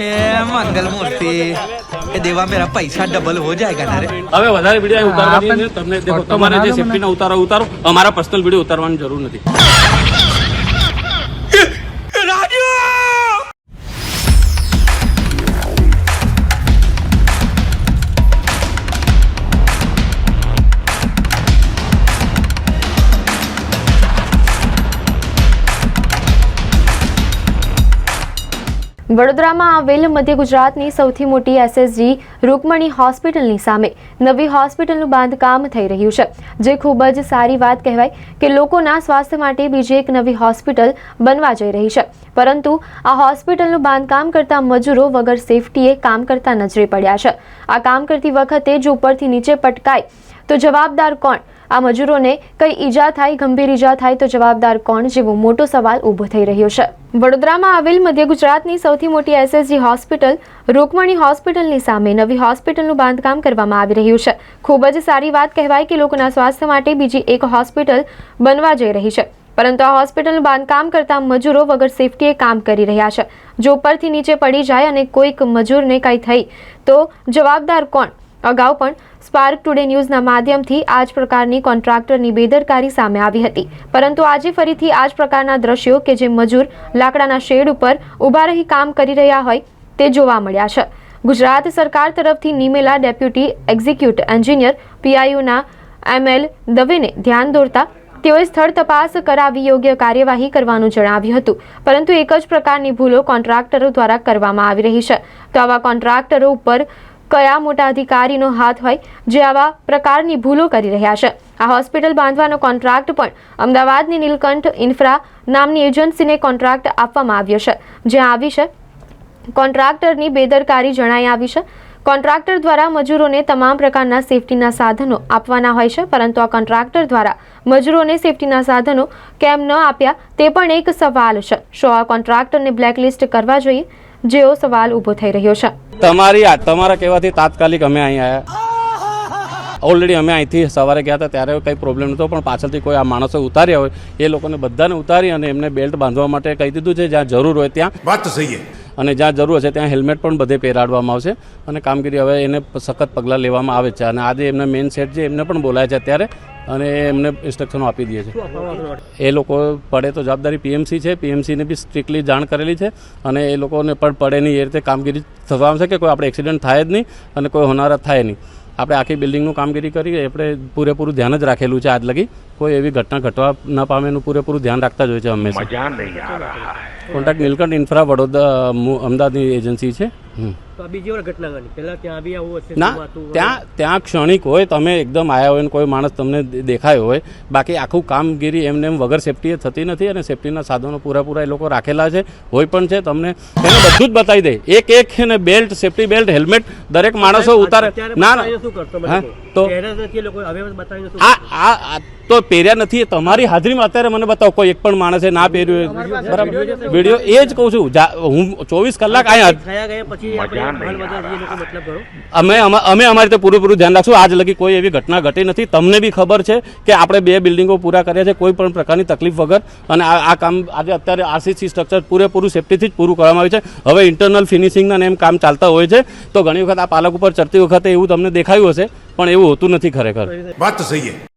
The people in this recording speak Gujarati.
ए मंगल मूर्ति ये देवा मेरा पैसा डबल हो जाएगा ना रे હવે વધારે વિડીયો ઉતારવાની આપણ- છે તમને દેખો ફોટો તમારે જે બનાવો મને. સેફટીના ઉતારો ઉતારો અમારા પર્સનલ વિડીયો ઉતારવાની જરૂર નથી વડોદરામાં આવેલ મધ્ય ગુજરાતની સૌથી મોટી એસએસજી રૂકમણી હોસ્પિટલની સામે નવી હોસ્પિટલનું બાંધકામ થઈ રહ્યું છે. જે ખૂબ જ સારી વાત કહેવાય કે લોકોના સ્વાસ્થ્ય માટે બીજી એક નવી હોસ્પિટલ બનવા જઈ રહી છે. પરંતુ આ હોસ્પિટલનું બાંધકામ કરતા મજૂરો વગર સેફટીએ કામ કરતા નજરે પડ્યા છે. આ કામ કરતી વખતે જો ઉપરથી નીચે પટકાય તો જવાબદાર કોણ? આ મજૂરોને કઈ ઈજા થાય, ગંભીર ઈજા થાય તો જવાબદાર કોણ? જેવો મોટો સવાલ ઊભો થઈ રહ્યો છે. વડોદરામાં આવેલ મધ્ય ગુજરાતની સૌથી મોટી એસએસજી હોસ્પિટલ, રૂકમણી હોસ્પિટલની સામે નવી હોસ્પિટલનું બાંધકામ કરવામાં આવી રહ્યું છે. ખૂબ જ સારી વાત કહેવાય કે લોકોના સ્વાસ્થ્ય માટે બીજી એક હોસ્પિટલ બનવા જઈ રહી છે. પરંતુ આ હોસ્પિટલનું બાંધકામ કરતા મજૂરો વગર સેફટીએ કામ કરી રહ્યા છે. જો ઉપરથી નીચે પડી જાય અને કોઈક મજૂરને કંઈ થઈ તો જવાબદાર કોણ? અગાઉ પણ સ્પાર્ક ટુડે ન્યૂઝના માધ્યમથી આ જ પ્રકારની કોન્ટ્રાક્ટરની બેદરકારી સામે આવી હતી. પરંતુ આજે ફરીથી આ જ પ્રકારના દ્રશ્યો કે જે મજૂર લાકડાના શેડ ઉપર ઊભા રહી કામ કરી રહ્યા હોય તે જોવા મળ્યા છે. ગુજરાત સરકાર તરફથી નિમેલા ડેપ્યુટી એક્ઝિક્યુટ એન્જિનિયર પીઆઈયુના એમએલ દવેને ધ્યાન દોરતા તેઓએ સ્થળ તપાસ કરાવી યોગ્ય કાર્યવાહી કરવાનું જણાવ્યું હતું. પરંતુ એક જ પ્રકારની ભૂલો કોન્ટ્રાક્ટરો દ્વારા કરવામાં આવી રહી છે. તો આવા કોન્ટ્રાક્ટરો ઉપર કયા મોટા અધિકારીનો હાથ હોય જે આવા પ્રકારની ભૂલો કરી રહ્યા છે. આ હોસ્પિટલ બાંધવાનો કોન્ટ્રાક્ટ પણ અમદાવાદની નીલકંઠ ઇન્ફ્રા નામની એજન્સીને કોન્ટ્રાક્ટ આપવામાં આવ્યો છે. જ્યાં આવી છે. કોન્ટ્રાક્ટરની બેદરકારી જણાઈ આવી છે. કોન્ટ્રાક્ટર દ્વારા મજૂરોને તમામ પ્રકારના સેફટીના સાધનો આપવાના હોય છે, પરંતુ આ કોન્ટ્રાક્ટર દ્વારા મજૂરોને સેફટીના સાધનો કેમ ન આપ્યા તે પણ એક સવાલ છે. શું આ કોન્ટ્રાક્ટરને બ્લેકલિસ્ટ કરવા જોઈએ? જેવો સવાલ ઊભો થઈ રહ્યો છે. તમારી તમારા કહેવાથી તાત્કાલિક અમે અહીં આવ્યા ઓલરેડી અમે અહીંથી સવારે ગયા હતા ત્યારે કંઈ પ્રોબ્લેમ નહોતો પણ પાછળથી કોઈ આ માણસો ઉતાર્યા હોય એ લોકોને બધાને ઉતારી અને એમને બેલ્ટ બાંધવા માટે કહી દીધું છે જ્યાં જરૂર હોય ત્યાં. વાત સહી અને જ્યાં જરૂર હશે ત્યાં હેલ્મેટ પણ બધે પહેરાડવામાં આવશે. અને કામગીરી હવે એને સખત પગલાં લેવામાં આવે છે. અને આજે એમના મેઇન સેટ છે એમને પણ બોલાય છે અત્યારે. અને એમને ઇન્સ્ટ્રક્શનો આપી દઈએ છે એ લોકો પડે તો જવાબદારી પીએમસી છે. પીએમસીને બી સ્ટ્રિક્ટલી જાણ કરેલી છે અને એ લોકોને પણ પડે નહીં. એ રીતે કામગીરી થવા છે કે કોઈ આપણે એક્સિડન્ટ થાય જ નહીં અને કોઈ હોનારત થાય નહીં. આપણે આખી બિલ્ડિંગનું કામગીરી કરી આપણે પૂરેપૂરું ધ્યાન જ રાખેલું છે આજ લગી. કોઈ એવી ઘટના ઘટવા ન પામે એનું પૂરેપૂરું ધ્યાન રાખતા જ હોય છે હંમેશા. કોન્ટ્રાક્ટ નીલકંઠ ઇન્ફ્રા વડોદરા અમદાવાદની એજન્સી છે. તો આ બીજી વાર ઘટના બની પહેલા ત્યાં આવી આવું હશે ના ત્યાં ત્યાં ક્ષણિક હોય તમે એકદમ આવ્યા હોય ને કોઈ માણસ તમને દેખાયો હોય. બાકી આખું કામગીરી એમને એમ વગર સેફટીએ થતી નથી અને સેફટીના સાધનો પૂરાપૂરા એ લોકો રાખેલા છે. હોય પણ છે તમને એને બધું જ બતાવી દે. એક એક છે ને બેલ્ટ સેફટી બેલ્ટ હેલ્મેટ દરેક માણસો ઉતારે ના ના. શું કરતો હા, તો આ તો પહેર્યા નથી તમારી હાજરીમાં અત્યારે મને બતાવો કોઈ એક પણ માણસે ના પહેર્યું બરાબર? વીડિયો એ જ કહું છું. હું ચોવીસ કલાક અહીંયા અમે અમે અમારી રીતે પૂરેપૂરું ધ્યાન રાખશું. આજ લગી કોઈ એવી ઘટના ઘટી નથી. તમને બી ખબર છે કે આપણે બે બિલ્ડિંગો પૂરા કર્યા છે કોઈ પણ પ્રકારની તકલીફ વગર. અને આ કામ આજે અત્યારે આરસીસી સ્ટ્રક્ચર પૂરેપૂરું સેફટીથી જ પૂરું કરવામાં આવ્યું છે. હવે ઇન્ટરનલ ફિનિશિંગના એમ કામ ચાલતા હોય છે. તો ઘણી વખત આ પાલક ઉપર ચડતી વખતે એવું તમને દેખાયું હશે પણ એવું હોતું નથી ખરેખર. વાત તો સહી